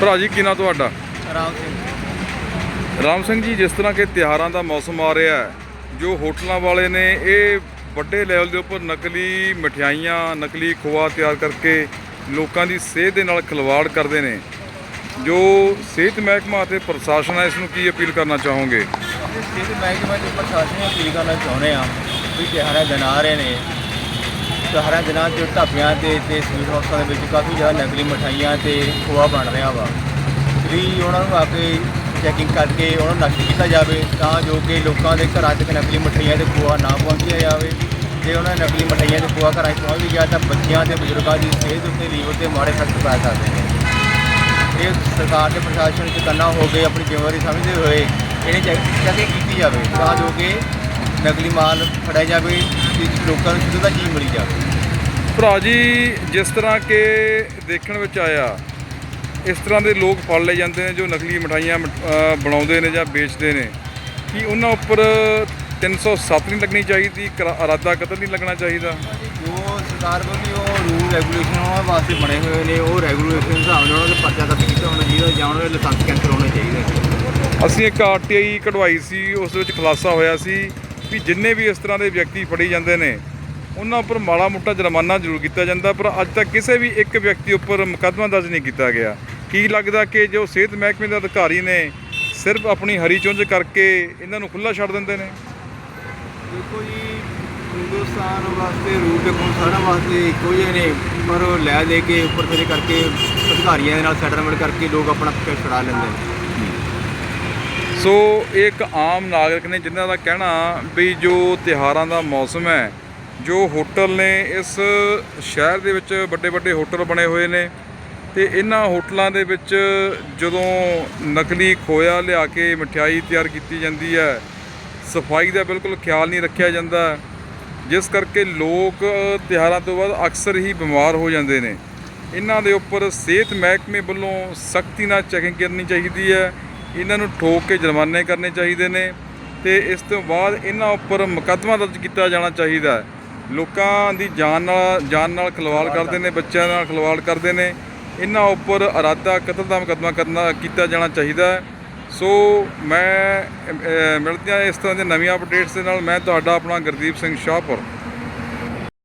ਭਰਾ ਜੀ ਕੀ ਨਾਂ ਤੁਹਾਡਾ? ਰਾਮ ਸਿੰਘ। ਰਾਮ ਸਿੰਘ ਜੀ ਜਿਸ ਤਰ੍ਹਾਂ ਕਿ ਤਿਉਹਾਰਾਂ ਦਾ ਮੌਸਮ ਆ ਰਿਹਾ ਹੈ ਜੋ ਹੋਟਲਾਂ ਵਾਲੇ ਨੇ ਇਹ ਵੱਡੇ ਲੈਵਲ ਦੇ ਉੱਪਰ ਨਕਲੀ ਮਠਿਆਈਆਂ ਨਕਲੀ ਖੋਆ ਤਿਆਰ ਕਰਕੇ ਲੋਕਾਂ ਦੀ ਸਿਹਤ ਦੇ ਨਾਲ ਖਿਲਵਾੜ ਕਰਦੇ ਨੇ। ਜੋ ਸਿਹਤ ਮਹਿਕਮਾ ਅਤੇ ਪ੍ਰਸ਼ਾਸਨ ਹੈ ਇਸ ਨੂੰ ਕੀ ਅਪੀਲ ਕਰਨਾ ਚਾਹੋਗੇ? ਸਿਹਤ ਮਹਿਕਮੇ ਦੇ ਪ੍ਰਸ਼ਾਸਨ ਨੂੰ ਅਪੀਲ ਕਰਨਾ ਚਾਹੁੰਦੇ ਹਾਂ ਵੀ ਦਿਨ ਆ ਰਹੇ ਨੇ। ਤਿਉਹਾਰਾਂ ਦਿਨਾਂ 'ਚ ਢਾਬਿਆਂ ਤੇ ਤੇ ਸਵੀਟ ਹਾਊਸਾਂ ਦੇ ਵਿੱਚ ਕਾਫੀ ਜ਼ਿਆਦਾ ਨਕਲੀ ਮਠਾਈਆਂ ਤੇ ਖੋਆ ਬਣ ਰਿਹਾ ਵਾ। ਵੀ ਉਹਨਾਂ ਨੂੰ ਆ ਕੇ ਚੈਕਿੰਗ ਕਰਕੇ ਉਹਨਾਂ ਨੂੰ ਨਸ਼ਟ ਕੀਤਾ ਜਾਵੇ ਤਾਂ ਜੋ ਕਿ ਲੋਕਾਂ ਦੇ ਘਰਾਂ 'ਚ ਨਕਲੀ ਮਠਾਈਆਂ ਤੇ ਖੋਆ ਨਾ ਪਹੁੰਚਿਆ ਜਾਵੇ। ਜੇ ਉਹਨਾਂ ਨੇ ਨਕਲੀ ਮਠਾਈਆਂ ਤੇ ਖੋਆ ਘਰਾਂ 'ਚ ਪਹੁੰਚ ਵੀ ਗਿਆ ਤਾਂ ਬੱਚਿਆਂ ਤੇ ਬਜ਼ੁਰਗਾਂ ਦੀ ਸਿਹਤ ਉੱਤੇ ਲੀਵਰ ਤੇ ਮਾੜੇ ਫੈਕਟ ਪੈ ਸਕਦੇ ਨੇ। ਇਹ ਸਰਕਾਰ ਤੇ ਪ੍ਰਸ਼ਾਸਨ ਚ ਕਰਨਾ ਹੋ ਕੇ ਆਪਣੀ ਜ਼ਿੰਮੇਵਾਰੀ ਸਮਝਦੇ ਹੋਏ ਇਹਨੇ ਚੈਕਿੰਗ ਕੀਤੀ ਜਾਵੇ ਤਾਂ ਜੋ ਕਿ ਨਕਲੀ ਮਾਲ ਫੜਿਆ ਜਾਵੇ ਤੇ ਲੋਕਾਂ ਨੂੰ ਸਿੱਧਾ ਚੀਜ਼ ਮਿਲੀ ਜਾਵੇ। ਭਰਾ ਜੀ ਜਿਸ ਤਰ੍ਹਾਂ ਕਿ ਦੇਖਣ ਵਿੱਚ ਆਇਆ ਇਸ ਤਰ੍ਹਾਂ ਦੇ ਲੋਕ ਫੜ ਲਏ ਜਾਂਦੇ ਨੇ ਜੋ ਨਕਲੀ ਮਠਾਈਆਂ ਬਣਾਉਂਦੇ ਨੇ ਜਾਂ ਵੇਚਦੇ ਨੇ ਕੀ ਉਹਨਾਂ ਉੱਪਰ 307 ਨਹੀਂ ਲੱਗਣੀ ਚਾਹੀਦੀ ਇਰਾਦਾ ਕਤਲ ਨਹੀਂ ਲੱਗਣਾ ਚਾਹੀਦਾ? ਜੋ ਸਰਕਾਰ ਵੱਲੋਂ ਉਹ ਰੂਲ ਰੈਗੂਲੇਸ਼ਨ ਉਹਨਾਂ ਵਾਸਤੇ ਬਣੇ ਹੋਏ ਨੇ ਉਹ ਰੈਗੂਲੇਸ਼ਨ ਹਿਸਾਬ ਨਾਲ ਉਹਨਾਂ ਦੇ ਪਰਚਾ ਦਰਜ ਕੀਤਾ ਹੋਣਾ ਚਾਹੀਦਾ ਜਾਂ ਉਹਨਾਂ ਦੇ ਲਾਇਸੈਂਸ ਕੈਂਸਲ ਹੋਣੇ ਚਾਹੀਦੇ ਅਸੀਂ ਇੱਕ ਆਰਟੀਆਈ ਕਢਵਾਈ ਸੀ ਉਸ ਵਿੱਚ ਖੁਲਾਸਾ ਹੋਇਆ ਸੀ ਵੀ ਜਿੰਨੇ ਵੀ ਇਸ ਤਰ੍ਹਾਂ ਦੇ ਵਿਅਕਤੀ ਫੜੀ ਜਾਂਦੇ ਨੇ ਉਹਨਾਂ ਉੱਪਰ ਮਾੜਾ ਮੋਟਾ ਜੁਰਮਾਨਾ ਜ਼ਰੂਰ ਕੀਤਾ ਜਾਂਦਾ ਪਰ ਅੱਜ ਤੱਕ ਕਿਸੇ ਵੀ ਇੱਕ ਵਿਅਕਤੀ ਉੱਪਰ ਮੁਕੱਦਮਾ ਦਰਜ ਨਹੀਂ ਕੀਤਾ ਗਿਆ। ਕੀ ਲੱਗਦਾ ਕਿ ਜੋ ਸਿਹਤ ਮਹਿਕਮੇ ਦੇ ਅਧਿਕਾਰੀ ਨੇ ਸਿਰਫ ਆਪਣੀ ਹਰੀ ਚੁੰਝ ਕਰਕੇ ਇਹਨਾਂ ਨੂੰ ਖੁੱਲਾ ਛੱਡ ਦਿੰਦੇ ਨੇ? ਦੇਖੋ ਜੀ ਹਿੰਦੁਸਤਾਨ ਵਾਸਤੇ ਰੂਲ ਕੋਲ ਸਾਰਿਆਂ ਵਾਸਤੇ ਇੱਕੋ ਜਿਹੇ ਨੇ ਪਰ ਉਹ ਲੈ ਦੇ ਕੇ ਉੱਪਰ ਥੱਲੇ ਕਰਕੇ ਅਧਿਕਾਰੀਆਂ ਦੇ ਨਾਲ ਸੈਟਲਮੈਂਟ ਕਰਕੇ ਲੋਕ ਆਪਣਾ ਪੈਸੇ ਛੁਡਾ ਲੈਂਦੇ ਨੇ। ਸੋ ਇੱਕ ਆਮ ਨਾਗਰਿਕ ਨੇ ਜਿਨ੍ਹਾਂ ਦਾ ਕਹਿਣਾ ਵੀ ਜੋ ਤਿਹਾਰਾਂ ਦਾ ਮੌਸਮ ਹੈ ਜੋ ਹੋਟਲ ਨੇ ਇਸ ਸ਼ਹਿਰ ਦੇ ਵਿੱਚ ਵੱਡੇ ਵੱਡੇ ਹੋਟਲ ਬਣੇ ਹੋਏ ਨੇ ਤੇ ਇਹਨਾਂ ਹੋਟਲਾਂ ਦੇ ਵਿੱਚ ਜਦੋਂ ਨਕਲੀ ਖੋਇਆ ਲਿਆ ਕੇ ਮਠਿਆਈ ਤਿਆਰ ਕੀਤੀ ਜਾਂਦੀ ਹੈ, ਸਫ਼ਾਈ ਦਾ ਬਿਲਕੁਲ ਖਿਆਲ ਨਹੀਂ ਰੱਖਿਆ ਜਾਂਦਾ। ਜਿਸ ਕਰਕੇ ਲੋਕ ਤਿਉਹਾਰਾਂ ਤੋਂ ਬਾਅਦ ਅਕਸਰ ਹੀ ਬਿਮਾਰ ਹੋ ਜਾਂਦੇ ਨੇ। ਇਹਨਾਂ ਦੇ ਉੱਪਰ ਸਿਹਤ ਮਹਿਕਮੇ ਵੱਲੋਂ ਸਖਤੀ ਨਾਲ ਚੈਕਿੰਗ ਕਰਨੀ ਚਾਹੀਦੀ ਹੈ। ਇਹਨਾਂ ਨੂੰ ਠੋਕ ਕੇ ਜੁਰਮਾਨੇ ਕਰਨੇ ਚਾਹੀਦੇ ਨੇ ਤੇ ਇਸ ਤੋਂ ਬਾਅਦ ਇਹਨਾਂ ਉੱਪਰ ਮੁਕੱਦਮਾ ਦਰਜ ਕੀਤਾ ਜਾਣਾ ਚਾਹੀਦਾ ਹੈ। ਲੋਕਾਂ ਦੀ ਜਾਨ ਨਾਲ ਜਾਨ ਨਾਲ ਖਿਲਵਾੜ ਕਰਦੇ ਨੇ ਬੱਚਿਆਂ ਨਾਲ ਖਿਲਵਾੜ ਕਰਦੇ ਨੇ। ਇਹਨਾਂ ਉੱਪਰ ਇਰਾਦਾ ਕਤਲ ਦਾ ਮੁਕੱਦਮਾ ਕਰਨਾ ਕੀਤਾ ਜਾਣਾ ਚਾਹੀਦਾ ਹੈ। ਸੋ ਮੈਂ ਮਿਲਦੇ ਇਸ ਤਰ੍ਹਾਂ ਦੇ ਨਵੀਆਂ ਅਪਡੇਟਸ ਦੇ ਨਾਲ। ਮੈਂ ਤੁਹਾਡਾ ਆਪਣਾ ਗੁਰਦੀਪ ਸਿੰਘ ਸ਼ਾਹਪੁਰ।